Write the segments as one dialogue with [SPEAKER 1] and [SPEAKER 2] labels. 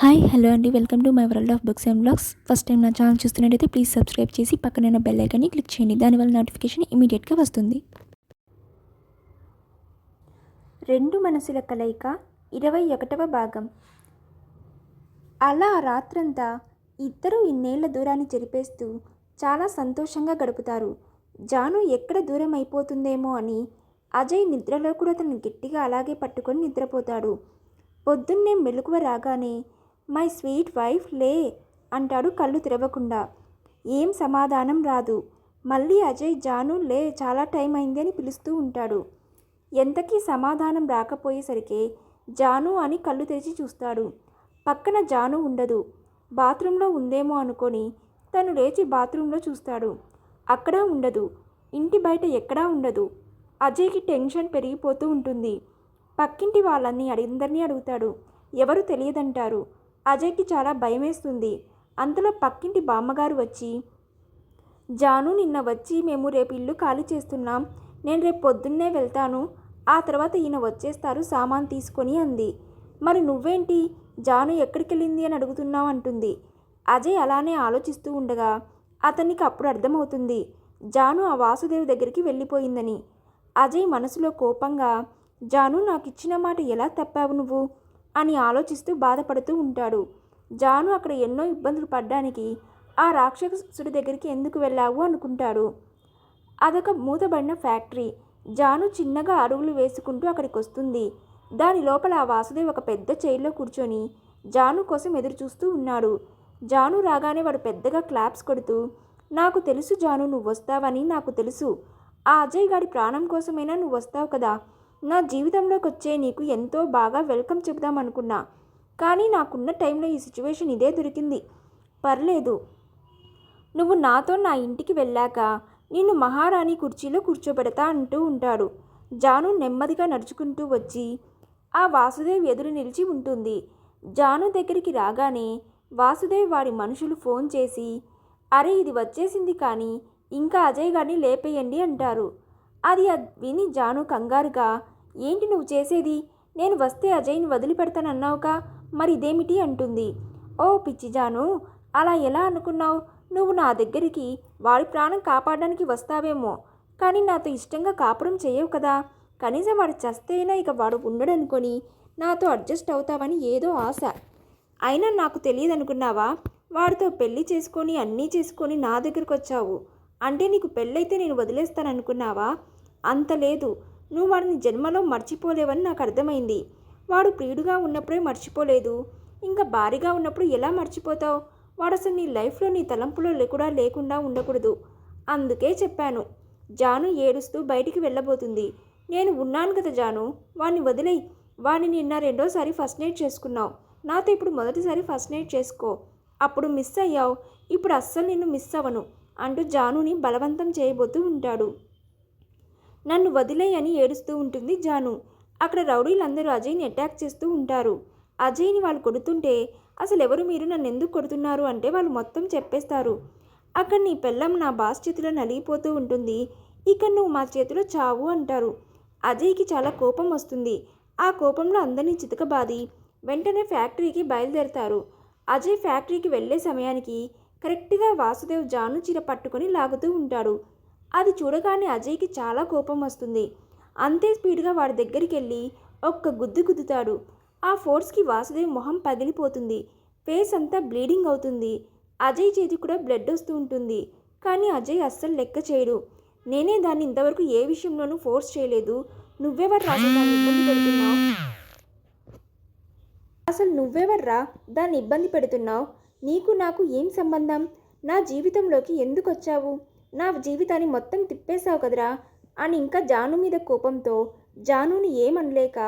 [SPEAKER 1] Hi hello అండి. Welcome to my world of books and blogs. First time నా channel చూస్తున్నట్టయితే please subscribe చేసి పక్కన బెల్ ఐకాన్ని క్లిక్ చేయండి. దానివల్ల నోటిఫికేషన్ ఇమీడియట్గా వస్తుంది.
[SPEAKER 2] రెండు మనసుల కలయిక ఇరవై ఒకటవ భాగం. అలా ఆ రాత్రంతా ఇద్దరూ ఇన్నేళ్ళ దూరాన్ని జరిపేస్తూ చాలా సంతోషంగా గడుపుతారు. జాను ఎక్కడ దూరం అయిపోతుందేమో అని అజయ్ నిద్రలో కూడా తను గట్టిగా అలాగే పట్టుకొని నిద్రపోతాడు. పొద్దున్నే మెలకువ రాగానే మై స్వీట్ వైఫ్ లే అంటాడు కళ్ళు తెరవకుండా. ఏం సమాధానం రాదు. మళ్ళీ అజయ్ జాను లే చాలా టైం అయింది అని పిలుస్తూ ఉంటాడు. ఎంతకీ సమాధానం రాకపోయేసరికి జాను అని కళ్ళు తెరిచి చూస్తాడు. పక్కన జాను ఉండదు. బాత్రూంలో ఉందేమో అనుకొని తను లేచి బాత్రూంలో చూస్తాడు. అక్కడ ఉండదు. ఇంటి బయట ఎక్కడా ఉండదు. అజయ్కి టెన్షన్ పెరిగిపోతూ ఉంటుంది. పక్కింటి వాళ్ళని అందరినీ అడుగుతాడు. ఎవరు తెలియదంటారు. అజయ్కి చాలా భయమేస్తుంది. అంతలో పక్కింటి బామ్మగారు వచ్చి జాను నిన్న వచ్చి మేము రేపు ఇల్లు ఖాళీ చేస్తున్నాం. నేను రేపు పొద్దున్నే వెళ్తాను. ఆ తర్వాత ఈయన వచ్చేస్తారు సామాన్ తీసుకొని అంది. మరి నువ్వేంటి? జాను ఎక్కడికి వెళ్ళింది అని అడుగుతున్నావు అంటుంది. అజయ్ అలానే ఆలోచిస్తూ ఉండగా అతనికి అప్పుడు అర్థమవుతుంది. జాను ఆ వాసుదేవ్ దగ్గరికి వెళ్ళిపోయిందని. అజయ్ మనసులో కోపంగా జాను నాకు ఇచ్చిన మాట ఎలా తప్పావు నువ్వు? అని ఆలోచిస్తూ బాధపడుతూ ఉంటాడు. జాను అక్కడ ఎన్నో ఇబ్బందులు పడ్డానికి ఆ రాక్షసుడి దగ్గరికి ఎందుకు వెళ్ళావు అనుకుంటాడు. అదొక మూతబడిన ఫ్యాక్టరీ. జాను చిన్నగా అడుగులు వేసుకుంటూ అక్కడికి వస్తుంది దాని లోపల ఆ వాసుదేవ్ ఒక పెద్ద చైర్లో కూర్చొని జాను కోసం ఎదురు చూస్తూ ఉన్నాడు. జాను రాగానే వాడు పెద్దగా క్లాప్స్ కొడుతూ నాకు తెలుసు జాను నువ్వు వస్తావని నాకు తెలుసు. ఆ అజయ్ గాడి ప్రాణం కోసమైనా నువ్వు వస్తావు కదా. నా జీవితంలోకి వచ్చే నీకు ఎంతో బాగా వెల్కమ్ చెబుదాం అనుకున్నా. కానీ నాకున్న టైంలో ఈ సిచ్యువేషన్ ఇదే దొరికింది. పర్లేదు. నువ్వు నాతో నా ఇంటికి వెళ్ళాక నిన్ను మహారాణి కుర్చీలో కూర్చోబెడతా అంటూ ఉంటాడు. జాను నెమ్మదిగా నడుచుకుంటూ వచ్చి ఆ వాసుదేవ్ ఎదురు నిలిచి ఉంటుంది. జాను దగ్గరికి రాగానే వాసుదేవ్ వాడి మనుషులు ఫోన్ చేసి అరే ఇది వచ్చేసింది కానీ ఇంకా అజయ్ గారిని లేపేయండి అంటారు. అది విని జాను కంగారుగా ఏంటి నువ్వు చేసేది? నేను వస్తే అజయ్ని వదిలిపెడతానన్నావుగా మరి ఇదేమిటి అంటుంది. ఓ పిచ్చిజాను అలా ఎలా అనుకున్నావు? నువ్వు నా దగ్గరికి వాడి ప్రాణం కాపాడడానికి వస్తావేమో కానీ నాతో ఇష్టంగా కాపురం చేయవు కదా. కనీసం వాడు చస్తేనా ఇక వాడు ఉండడనుకొని నాతో అడ్జస్ట్ అవుతావని ఏదో ఆశ. అయినా నాకు తెలియదు అనుకున్నావా వాడితో పెళ్ళి చేసుకొని అన్నీ చేసుకొని నా దగ్గరకు వచ్చావు అంటే నీకు పెళ్ళైతే నేను వదిలేస్తాననుకున్నావా? అంత లేదు. నువ్వు వాడిని జన్మలో మర్చిపోలేవని నాకు అర్థమైంది. వాడు ప్రియుడుగా ఉన్నప్పుడే మర్చిపోలేదు. ఇంకా భారీగా ఉన్నప్పుడు ఎలా మర్చిపోతావు? వాడు అసలు నీ లైఫ్లో నీ తలంపులో లేకుండా కూడా లేకుండా ఉండకూడదు. అందుకే చెప్పాను. జాను ఏడుస్తూ బయటికి వెళ్ళబోతుంది. నేను ఉన్నాను కదా జాను. వాడిని వదిలేయి. వాడిని నిన్న రెండోసారి ఫస్ట్ నైట్ చేసుకున్నావు. నాతో ఇప్పుడు మొదటిసారి ఫస్ట్ నైట్ చేసుకో. అప్పుడు మిస్ అయ్యావు. ఇప్పుడు అస్సలు నిన్ను మిస్ అవ్వను అంటూ జానుని బలవంతం చేయబోతూ ఉంటాడు. నన్ను వదిలేయని అని ఏడుస్తూ ఉంటుంది జాను. అక్కడ రౌడీలందరూ అజయ్ని అటాక్ చేస్తూ ఉంటారు. అజయ్ని వాళ్ళు కొడుతుంటే అసలు ఎవరు మీరు నన్ను ఎందుకు కొడుతున్నారు అంటే వాళ్ళు మొత్తం చెప్పేస్తారు. అక్కడ నీ పెళ్ళం నా బాస్ చేతిలో నలిగిపోతూ ఉంటుంది. ఇక నువ్వు మా చేతిలో చావు అంటారు. అజయ్కి చాలా కోపం వస్తుంది. ఆ కోపంలో అందరినీ చితకబాది వెంటనే ఫ్యాక్టరీకి బయలుదేరతారు. అజయ్ ఫ్యాక్టరీకి వెళ్ళే సమయానికి కరెక్ట్గా వాసుదేవ్ జాను చీర పట్టుకొని లాగుతూ ఉంటాడు. అది చూడగానే అజయ్కి చాలా కోపం వస్తుంది. అంతే స్పీడ్గా వాడి దగ్గరికి వెళ్ళి ఒక్క గుద్దు గుద్దుతాడు. ఆ ఫోర్స్కి వాసుదేవ్ మొహం పగిలిపోతుంది. ఫేస్ అంతా బ్లీడింగ్ అవుతుంది. అజయ్ చేతి కూడా బ్లడ్ వస్తూ ఉంటుంది. కానీ అజయ్ అస్సలు లెక్క చేయడు. నేనే దాన్ని ఇంతవరకు ఏ విషయంలోనూ ఫోర్స్ చేయలేదు. నువ్వెవరు రాజు దాన్ని ఇబ్బంది పెడుతున్నావు? అసలు నువ్వెవర్రా దాన్ని ఇబ్బంది పెడుతున్నావు? నీకు నాకు ఏం సంబంధం? నా జీవితంలోకి ఎందుకు వచ్చావు? నా జీవితాన్ని మొత్తం తిప్పేశావు కదరా? అని ఇంకా జాను మీద కోపంతో జానుని ఏమనలేక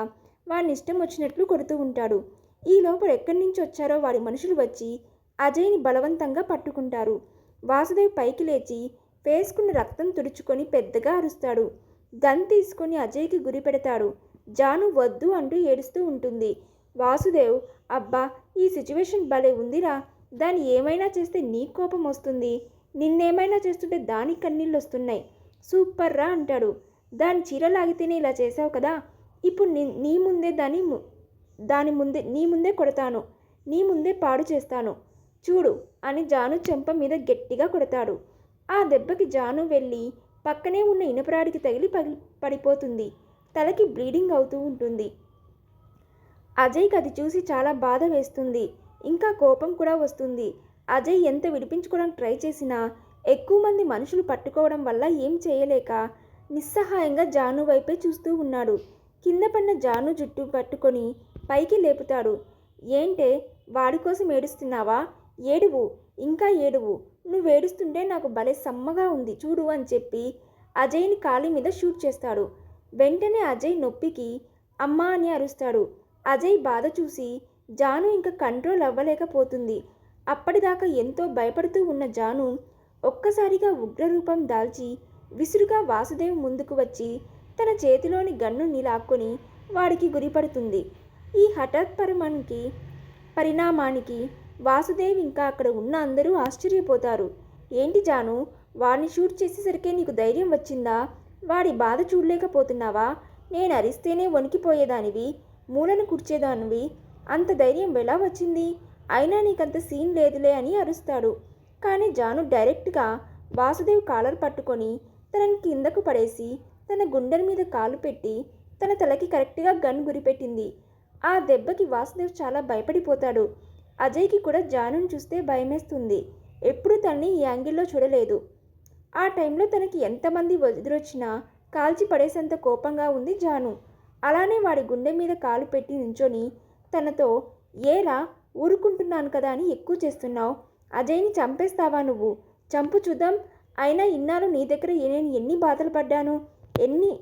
[SPEAKER 2] వాడిని ఇష్టం వచ్చినట్లు కొడుతూ ఉంటాడు. ఈ లోపల ఎక్కడి నుంచి వచ్చారో వాడి మనుషులు వచ్చి అజయ్ని బలవంతంగా పట్టుకుంటారు. వాసుదేవ్ పైకి లేచి వేసుకున్న రక్తం తుడుచుకొని పెద్దగా అరుస్తాడు. గన్ తీసుకొని అజయ్కి గురి పెడతాడు. జాను వద్దు అంటూ ఏడుస్తూ ఉంటుంది. వాసుదేవ్ అబ్బా ఈ సిచ్యువేషన్ భలే ఉందిరా. దాన్ని ఏమైనా చేస్తే నీ కోపం వస్తుంది. నిన్నేమైనా చేస్తుంటే దాని కన్నీళ్ళు వస్తున్నాయి సూపర్ రా అంటాడు. దాని చీర లాగితేనే ఇలా చేసావు కదా. ఇప్పుడు నీ నీ ముందే దాని ము- దాని ముందే నీ ముందే కొడతాను. నీ ముందే పాడు చేస్తాను. చూడు అని జాను చెంప మీద గట్టిగా కొడతాడు. ఆ దెబ్బకి జాను వెళ్ళి పక్కనే ఉన్న ఇనపరాడికి తగిలి పగిలి పడిపోతుంది. తలకి బ్లీడింగ్ అవుతూ ఉంటుంది. అజయ్కి అది చూసి చాలా బాధ వేస్తుంది. ఇంకా కోపం కూడా వస్తుంది. అజయ్ ఎంత విడిపించుకోవడానికి ట్రై చేసినా ఎక్కువ మంది మనుషులు పట్టుకోవడం వల్ల ఏం చేయలేక నిస్సహాయంగా జాను వైపే చూస్తూ ఉన్నాడు. కింద పడిన జాను జుట్టు పట్టుకొని పైకి లేపుతాడు. ఏంటే వాడి కోసం ఏడుస్తున్నావా? ఏడువు ఇంకా ఏడువు. నువ్వు ఏడుస్తుంటే నాకు భలే సమ్మగా ఉంది చూడు అని చెప్పి అజయ్ని కాలి మీద షూట్ చేస్తాడు. వెంటనే అజయ్ నొప్పికి అమ్మా అని అరుస్తాడు. అజయ్ బాధ చూసి జాను ఇంకా కంట్రోల్ అవ్వలేకపోతుంది. అప్పటిదాకా ఎంతో భయపడుతూ ఉన్న జాను ఒక్కసారిగా ఉగ్రరూపం దాల్చి విసురుగా వాసుదేవ్ ముందుకు వచ్చి తన చేతిలోని గన్నుని లాక్కొని వాడికి గురిపడుతుంది. ఈ హఠాత్ పరిమాణానికి పరిణామానికి వాసుదేవ్ ఇంకా అక్కడ ఉన్న అందరూ ఆశ్చర్యపోతారు. ఏంటి జాను వాడిని షూట్ చేసేసరికే నీకు ధైర్యం వచ్చిందా? వాడి బాధ చూడలేకపోతున్నావా? నేను అరిస్తేనే వణికిపోయేదానివి మూలను కూర్చేదానివి అంత ధైర్యం ఎలా వచ్చింది? అయినా నీకంత సీన్ లేదులే అని అరుస్తాడు. కానీ జాను డైరెక్ట్గా వాసుదేవ్ కాలర్ పట్టుకొని తనని కిందకు పడేసి తన గుండెల మీద కాలు పెట్టి తన తలకి కరెక్ట్గా గన్ గురిపెట్టింది ఆ దెబ్బకి వాసుదేవ్ చాలా భయపడిపోతాడు. అజయ్కి కూడా జానుని చూస్తే భయమేస్తుంది. ఎప్పుడు తనని ఈ యాంగిల్లో చూడలేదు. ఆ టైంలో తనకి ఎంతమంది ఎదురొచ్చినా కాల్చి పడేసేంత కోపంగా ఉంది జాను. అలానే వాడి గుండె మీద కాలు పెట్టి నించొని తనతో ఏరా ఊరుకుంటున్నాను కదా అని ఎక్కువ చేస్తున్నావు. అజయ్ని చంపేస్తావా నువ్వు? చంపు చూద్దాం. అయినా ఇన్నాళ్ళు నీ దగ్గర నేను ఎన్ని బాధలు పడ్డాను? ఎన్ని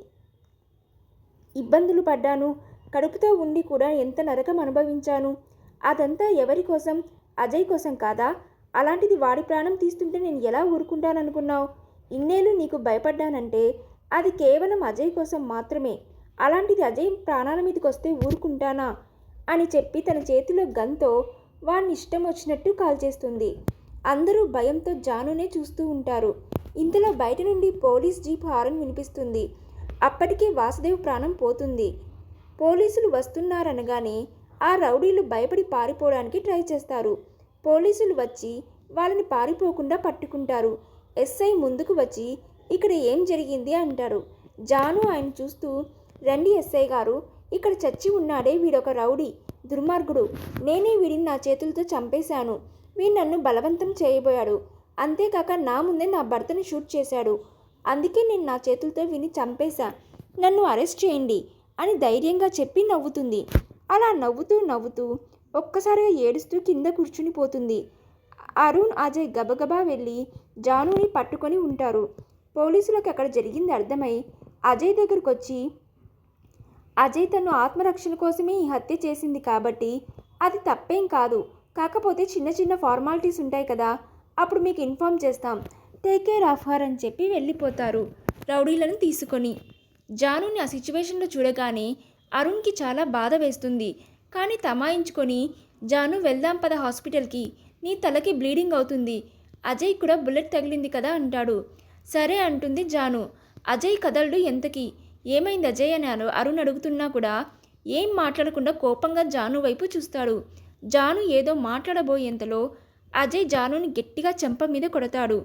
[SPEAKER 2] ఇబ్బందులు పడ్డాను? కడుపుతో ఉండి కూడా ఎంత నరకం అనుభవించాను? అదంతా ఎవరి కోసం? అజయ్ కోసం కాదా? అలాంటిది వాడి ప్రాణం తీస్తుంటే నేను ఎలా ఊరుకుంటాననుకున్నావు? ఇన్నేళ్ళు నీకు భయపడ్డానంటే అది కేవలం అజయ్ కోసం మాత్రమే. అలాంటిది అజయ్ ప్రాణాల మీదకి వస్తే ఊరుకుంటానా? అని చెప్పి తన చేతిలో గన్తో వాడిని ఇష్టం వచ్చినట్టు కాల్చేస్తుంది అందరూ భయంతో జానునే చూస్తూ ఉంటారు. ఇంతలో బయట నుండి పోలీస్ జీప్ హారన్ వినిపిస్తుంది. అప్పటికే వాసుదేవ్ ప్రాణం పోతుంది. పోలీసులు వస్తున్నారనగానే ఆ రౌడీలు భయపడి పారిపోవడానికి ట్రై చేస్తారు. పోలీసులు వచ్చి వాళ్ళని పారిపోకుండా పట్టుకుంటారు. ఎస్ఐ ముందుకు వచ్చి ఇక్కడ ఏం జరిగింది? అంటారు. జాను ఆయన చూస్తూ రండి ఎస్ఐ గారు ఇక్కడ చచ్చి ఉన్నాడే వీడొక రౌడీ. దుర్మార్గుడు. నేనే వీడిని నా చేతులతో చంపేశాను. వీడు నన్ను బలవంతం చేయబోయాడు. అంతేకాక నా ముందే నా భర్తను షూట్ చేశాడు. అందుకే నేను నా చేతులతో విని చంపేశా. నన్ను అరెస్ట్ చేయండి అని ధైర్యంగా చెప్పి నవ్వుతుంది. అలా నవ్వుతూ నవ్వుతూ ఒక్కసారిగా ఏడుస్తూ కింద కూర్చుని పోతుంది. అరుణ్ అజయ్ గబగబా వెళ్ళి జానుని పట్టుకొని ఉంటారు. పోలీసులకు అక్కడ జరిగింది అర్థమై అజయ్ దగ్గరకు వచ్చి అజయ్ తను ఆత్మరక్షణ కోసమే ఈ హత్య చేసింది కాబట్టి అది తప్పేం కాదు. కాకపోతే చిన్న చిన్న ఫార్మాలిటీస్ ఉంటాయి కదా అప్పుడు మీకు ఇన్ఫామ్ చేస్తాం. టేక్ కేర్ ఆఫ్ హర్ అని చెప్పి వెళ్ళిపోతారు రౌడీలను తీసుకొని. జానుని ఆ సిచ్యువేషన్లో చూడగానే అరుణ్కి చాలా బాధ వేస్తుంది. కానీ తమాయించుకొని జాను వెళ్దాం పద హాస్పిటల్కి. నీ తలకి బ్లీడింగ్ అవుతుంది. అజయ్ కూడా బుల్లెట్ తగిలింది కదా అంటాడు. సరే అంటుంది జాను. అజయ్ కదలడు ఎంతకి. ఏమైంది అజయ్ అని అరుణ్ అడుగుతున్నా కూడా ఏం మాట్లాడకుండా కోపంగా జాను వైపు చూస్తాడు. జాను ఏదో మాట్లాడబోయేంతలో అజయ్ జానుని గట్టిగా చెంప మీద కొడతాడు.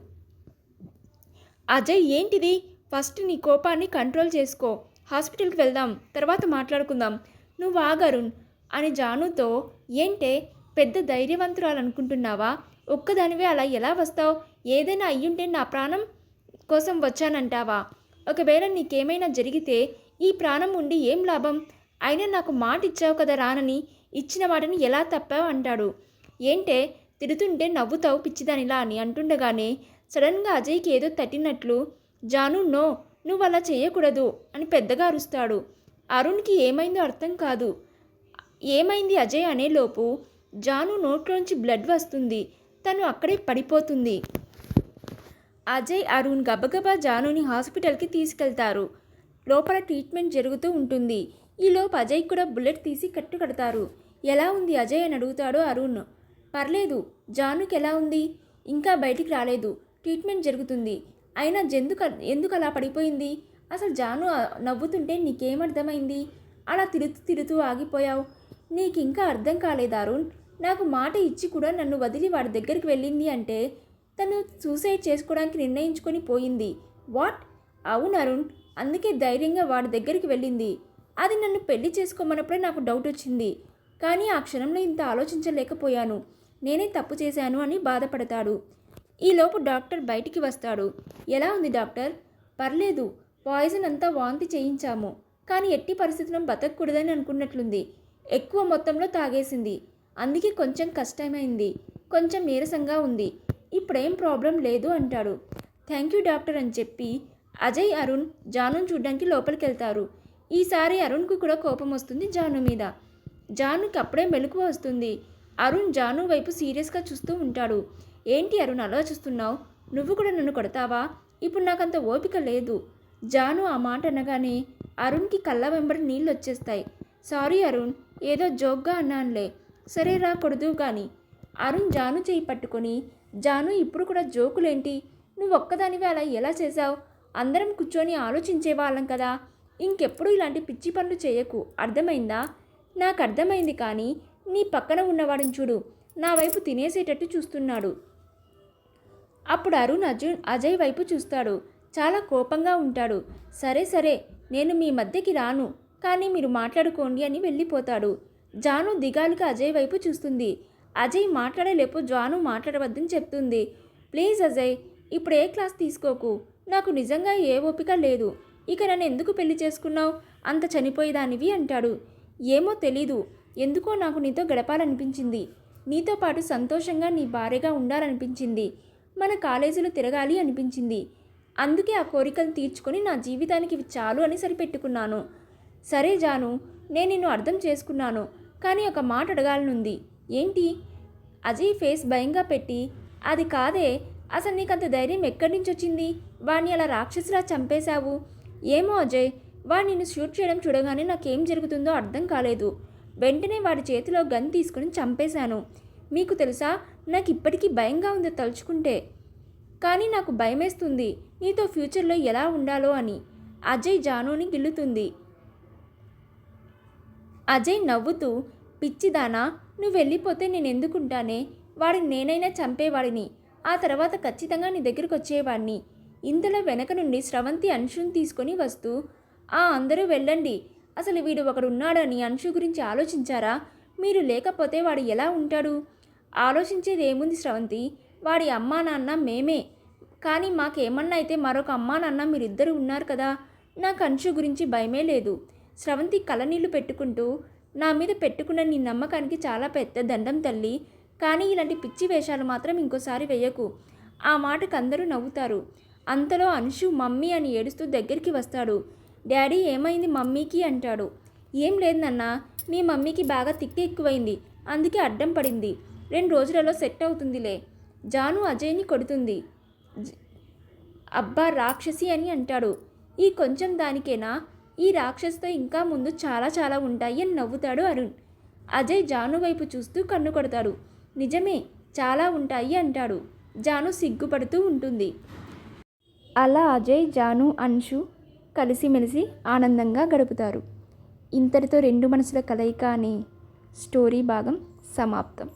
[SPEAKER 2] అజయ్ ఏంటిది? ఫస్ట్ నీ కోపాన్ని కంట్రోల్ చేసుకో. హాస్పిటల్కి వెళ్దాం తర్వాత మాట్లాడుకుందాం. నువ్వు ఆగరుణ్ అని జానుతో ఏంటే? పెద్ద ధైర్యవంతురాలు అనుకుంటున్నావా ఒక్కదానివే అలా ఎలా వస్తావు? ఏదైనా అయ్యుంటే నా ప్రాణం కోసం వచ్చానంటావా? ఒకవేళ నీకేమైనా జరిగితే ఈ ప్రాణం ఉండి ఏం లాభం? అయినా నాకు మాట ఇచ్చావు కదా రానని ఇచ్చిన మాటని ఎలా తప్పావు అంటాడు. ఏంటే తిడుతుంటే నవ్వుతావు పిచ్చిదానిలా అని అంటుండగానే సడన్గా అజయ్కి ఏదో తట్టినట్లు జాను నో నువ్వు అలా చేయకూడదు అని పెద్దగా అరుస్తాడు. అరుణ్కి ఏమైందో అర్థం కాదు. ఏమైంది అజయ్ అనేలోపు జాను నోట్లోంచి బ్లడ్ వస్తుంది. తను అక్కడే పడిపోతుంది. అజయ్ అరుణ్ గబగబా జానుని హాస్పిటల్కి తీసుకెళ్తారు. లోపల ట్రీట్మెంట్ జరుగుతూ ఉంటుంది. ఈలోపు అజయ్ కూడా బుల్లెట్ తీసి కట్టు కడతారు. ఎలా ఉంది అజయ్ అని అడుగుతాడు అరుణ్. పర్లేదు. జానుకి ఎలా ఉంది? ఇంకా బయటికి రాలేదు. ట్రీట్మెంట్ జరుగుతుంది. అయినా జెందుకు ఎందుకు అలా పడిపోయింది? అసలు జాను నవ్వుతుంటే నీకేమర్థమైంది అలా తిరుతూ తిరుతూ ఆగిపోయావు. నీకు ఇంకా అర్థం కాలేదు అరుణ్.
[SPEAKER 1] నాకు మాట ఇచ్చి కూడా నన్ను వదిలి వాడి దగ్గరికి వెళ్ళింది అంటే తను సూసైడ్ చేసుకోవడానికి నిర్ణయించుకొని పోయింది. వాట్? అవును అరుణ్ అందుకే ధైర్యంగా వాడి దగ్గరికి వెళ్ళింది. అది నన్ను పెళ్ళి చేసుకోమన్నప్పుడే నాకు డౌట్ వచ్చింది. కానీ ఆ క్షణంలో ఇంత ఆలోచించలేకపోయాను. నేనే తప్పు చేశాను అని బాధపడతాడు. ఈలోపు డాక్టర్ బయటికి వస్తాడు. ఎలా ఉంది డాక్టర్? పర్లేదు పాయిజన్ అంతా వాంతి చేయించాము. కానీ ఎట్టి పరిస్థితులను బతకూడదని అనుకున్నట్లుంది. ఎక్కువ మొత్తంలో తాగేసింది. అందుకే కొంచెం కష్టమైంది. కొంచెం నీరసంగా ఉంది. ఇప్పుడేం ప్రాబ్లం లేదు అంటాడు. థ్యాంక్ యూ డాక్టర్ అని చెప్పి అజయ్ అరుణ్ జాను చూడడానికి లోపలికి వెళ్తారు ఈసారి అరుణ్కు కూడా కోపం వస్తుంది జాను మీద. జానుకి అప్పుడే మెలకువ వస్తుంది. అరుణ్ జాను వైపు సీరియస్గా చూస్తూ ఉంటాడు. ఏంటి అరుణ్ అలా చూస్తున్నావు? నువ్వు కూడా నన్ను కొడతావా? ఇప్పుడు నాకంత ఓపిక లేదు. జాను ఆ మాట అనగానే అరుణ్కి కళ్ళ వెంబడి నీళ్ళు వచ్చేస్తాయి సారీ అరుణ్ ఏదో జోక్గా అన్నానులే. సరే రా కొడదు కానీ అరుణ్ జాను చేయి పట్టుకొని జాను ఇప్పుడు కూడా జోకులేంటి? నువ్వు ఒక్కదానివి అలా ఎలా చేశావు? అందరం కూర్చొని ఆలోచించే వాళ్ళం కదా. ఇంకెప్పుడు ఇలాంటి పిచ్చి పనులు చేయకు. అర్థమైందా? నాకు అర్థమైంది కానీ నీ పక్కన ఉన్నవాడిని చూడు. నా వైపు తినేసేటట్టు చూస్తున్నాడు. అప్పుడు అరుణ్ అర్జున్ అజయ్ వైపు చూస్తాడు. చాలా కోపంగా ఉంటాడు. సరే సరే నేను మీ మధ్యకి రాను. కానీ మీరు మాట్లాడుకోండి అని వెళ్ళిపోతాడు. జాను దిగాలుగా అజయ్ వైపు చూస్తుంది. అజయ్ మాట్లాడలేపు జాను మాట్లాడవద్దని చెప్తుంది. ప్లీజ్ అజయ్ ఇప్పుడు ఏ క్లాస్ తీసుకోకు? నాకు నిజంగా ఏ ఓపిక లేదు. ఇక నన్ను ఎందుకు పెళ్ళి చేసుకున్నావు? అంత చనిపోయేదానివి అంటాడు. ఏమో తెలీదు. ఎందుకో నాకు నీతో గడపాలనిపించింది. నీతో పాటు సంతోషంగా నీ భార్యగా ఉండాలనిపించింది. మన కాలేజీలో తిరగాలి అనిపించింది. అందుకే ఆ కోరికలు తీర్చుకొని నా జీవితానికి ఇవి చాలు అని సరిపెట్టుకున్నాను. సరే జాను నేను నిన్ను అర్థం చేసుకున్నాను. కానీ ఒక మాట అడగాలనుంది. ఏంటి? అజయ్ ఫేస్ భయంగా పెట్టి అది కాదే అసలు నీకు అంత ధైర్యం ఎక్కడి నుంచి వచ్చింది? వాణ్ణి అలా రాక్షసులా చంపేశావు. ఏమో అజయ్ వాడు నిన్ను షూట్ చేయడం చూడగానే నాకేం జరుగుతుందో అర్థం కాలేదు. వెంటనే వాడి చేతిలో గన్ తీసుకుని చంపేశాను. మీకు తెలుసా నాకు ఇప్పటికీ భయంగా ఉంది తలుచుకుంటే. కానీ నాకు భయమేస్తుంది నీతో ఫ్యూచర్లో ఎలా ఉండాలో అని. అజయ్ జానుని గిల్లుతుంది. అజయ్ నవ్వుతూ పిచ్చిదానా నువ్వు వెళ్ళిపోతే నేను ఎందుకుంటానే వాడిని నేనైనా చంపేవాడిని. ఆ తర్వాత ఖచ్చితంగా నీ దగ్గరికి వచ్చేవాడిని ఇంతలో వెనక నుండి స్రవంతి అంశుని తీసుకొని వస్తూ ఆ అందరూ వెళ్ళండి. అసలు వీడు ఒకడున్నాడని అంశు గురించి ఆలోచించారా? మీరు లేకపోతే వాడు ఎలా ఉంటాడు? ఆలోచించేది ఏముంది స్రవంతి? వాడి అమ్మా నాన్న మేమే. కానీ మాకేమన్నా అయితే మరొక అమ్మా నాన్న మీరిద్దరు ఉన్నారు కదా? నాకు అంశు గురించి భయమే లేదు. స్రవంతి కళ్ళనీళ్ళు పెట్టుకుంటూ నా మీద పెట్టుకున్న నీ నమ్మకానికి చాలా పెద్ద దండం తల్లి. కానీ ఇలాంటి పిచ్చి వేషాలు మాత్రం ఇంకోసారి వేయకు. ఆ మాటకు అందరూ నవ్వుతారు. అంతలో అంశు మమ్మీ అని ఏడుస్తూ దగ్గరికి వస్తాడు. డాడీ ఏమైంది మమ్మీకి అంటాడు. ఏం లేదు నాన్న మీ మమ్మీకి బాగా తిక్కి ఎక్కువైంది. అందుకే అడ్డం పడింది. రెండు రోజులలో సెట్ అవుతుందిలే. జాను అజయ్ని కొడుతుంది. జ- అబ్బా రాక్షసి అని అంటాడు. ఈ కొంచెం దానికేనా? ఈ రాక్షసుతో ఇంకా ముందు చాలా చాలా ఉంటాయి అని నవ్వుతాడు అరుణ్. అజయ్ జాను వైపు చూస్తూ కన్ను కొడతాడు. నిజమే చాలా ఉంటాయి అంటాడు. జాను సిగ్గుపడుతూ ఉంటుంది. అలా అజయ్ జాను అన్షు కలిసిమెలిసి ఆనందంగా గడుపుతారు. ఇంతటితో రెండు మనసుల కలయిక అనే స్టోరీ భాగం సమాప్తం.